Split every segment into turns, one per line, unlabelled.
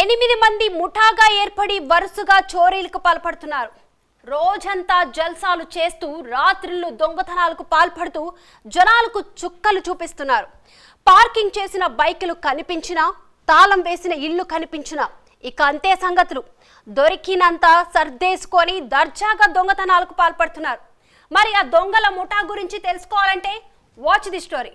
ఎనిమిది మంది ముఠాగా ఏర్పడి వరుసగా చోరీలకు పాల్పడుతున్నారు. రోజంతా జల్సాలు చేస్తూ రాత్రిళ్ళు దొంగతనాలకు పాల్పడుతూ జనాలకు చుక్కలు చూపిస్తున్నారు. పార్కింగ్ చేసిన బైకులు కనిపించినా తాళం వేసిన ఇల్లు కనిపించినా ఇక అంతే సంగతులు. దొరికినంత సర్దేసుకొని దర్జాగా దొంగతనాలకు పాల్పడుతున్నారు. మరి ఆ దొంగల ముఠా గురించి తెలుసుకోవాలంటే వాచ్ ది స్టోరీ.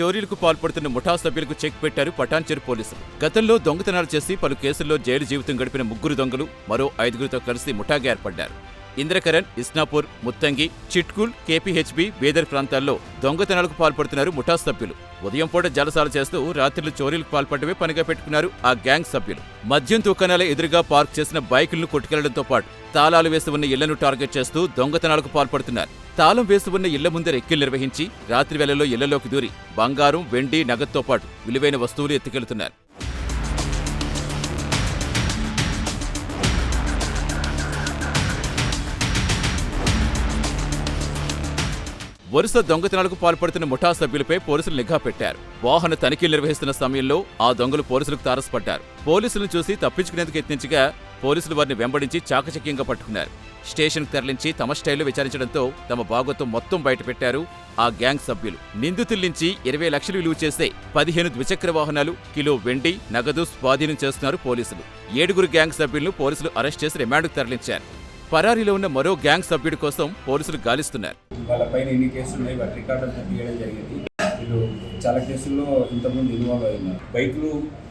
చోరీలకు పాల్పడుతున్న ముఠా సభ్యులకు చెక్ పెట్టారు పటాన్చెరు పోలీసులు. గతంలో దొంగతనాలు చేసి పలు కేసుల్లో జైలు జీవితం గడిపిన ముగ్గురు దొంగలు మరో ఐదుగురితో కలిసి ముఠాగా ఏర్పడ్డారు. ఇంద్రకరణ్ ఇస్నాపూర్ ముత్తంగి చిట్కూల్ కేపీహెచ్బి బేదర్ ప్రాంతాల్లో దొంగతనాలకు పాల్పడుతున్నారు ముఠా సభ్యులు. ఉదయం పూట జలసాలు చేస్తూ రాత్రులు చోరీలకు పాల్పడమే పనిగా పెట్టుకున్నారు ఆ గ్యాంగ్ సభ్యులు. మద్యం దుకాణాల ఎదురుగా పార్క్ చేసిన బైకులను కొట్టుకెళ్ళడంతో పాటు తాళాలు వేసి ఉన్న ఇళ్ళను టార్గెట్ చేస్తూ దొంగతనాలకు పాల్పడుతున్నారు. తాళం వేసి ఉన్న ఇళ్ళ ముందర ఎక్కిలు నిర్వహించి రాత్రి వేళల్లో ఇళ్ళలోకి దూరి బంగారం వెండి నగదుతో పాటు విలువైన వస్తువులు ఎత్తుకెళ్తున్నారు. వరుస దొంగతనాలకు పాల్పడుతున్న ముఠా సభ్యులపై పోలీసులు నిఘా పెట్టారు. వాహన తనిఖీలు నిర్వహిస్తున్న సమయంలో ఆ దొంగలు పోలీసులకు తారసపడ్డారు. పోలీసులను చూసి తప్పించుకునేందుకు యత్నించగా పోలీసులు వారిని వెంబడించి చాకచక్యంగా పట్టుకున్నారు. స్టేషన్కు తరలించి తమ స్టైల్లో విచారించడంతో తమ భాగోతం మొత్తం బయటపెట్టారు ఆ గ్యాంగ్ సభ్యులు. నిందితుల నుంచి ఇరవై లక్షలు విలువ చేసే పదిహేను ద్విచక్ర వాహనాలు కిలో వెండి నగదు స్వాధీనం చేస్తున్నారు పోలీసులు. ఏడుగురు గ్యాంగ్ సభ్యులను పోలీసులు అరెస్ట్ చేసి రిమాండ్కు తరలించారు. పరారీలో ఉన్న మరో గ్యాంగ్ సభ్యుడి కోసం పోలీసులు గాలిస్తున్నారు.
వాళ్ళ పైన ఎన్ని కేసులు ఉన్నాయి వాటి రికార్డు తీయడం జరిగింది. వీళ్ళు చాలా కేసుల్లో ఇంతకుముందు ఇన్వాల్వ్ అయి ఉన్నారు. బైక్లు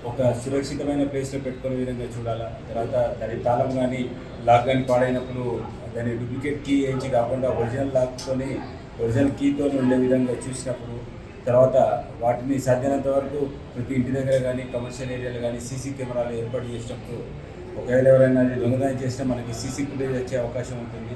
ఒక సురక్షితమైన ప్లేస్లో పెట్టుకునే విధంగా చూడాలా? తర్వాత దాని తాళం కానీ లాక్ కానీ పాడైనప్పుడు దాని డూప్లికేట్ కీ వేయించి కాకుండా ఒరిజినల్ లాక్తోని ఒరిజినల్ కీతో ఉండే విధంగా చూసినప్పుడు తర్వాత వాటిని సాధ్యమైనంత వరకు ప్రతి ఇంటి దగ్గర కానీ కమర్షియల్ ఏరియాలో కానీ సీసీ కెమెరాలు ఏర్పాటు చేసినప్పుడు ఒకవేళ ఎవరైనా దొంగతనం చేస్తే మనకి సీసీ ఫుటేజ్ వచ్చే అవకాశం ఉంటుంది.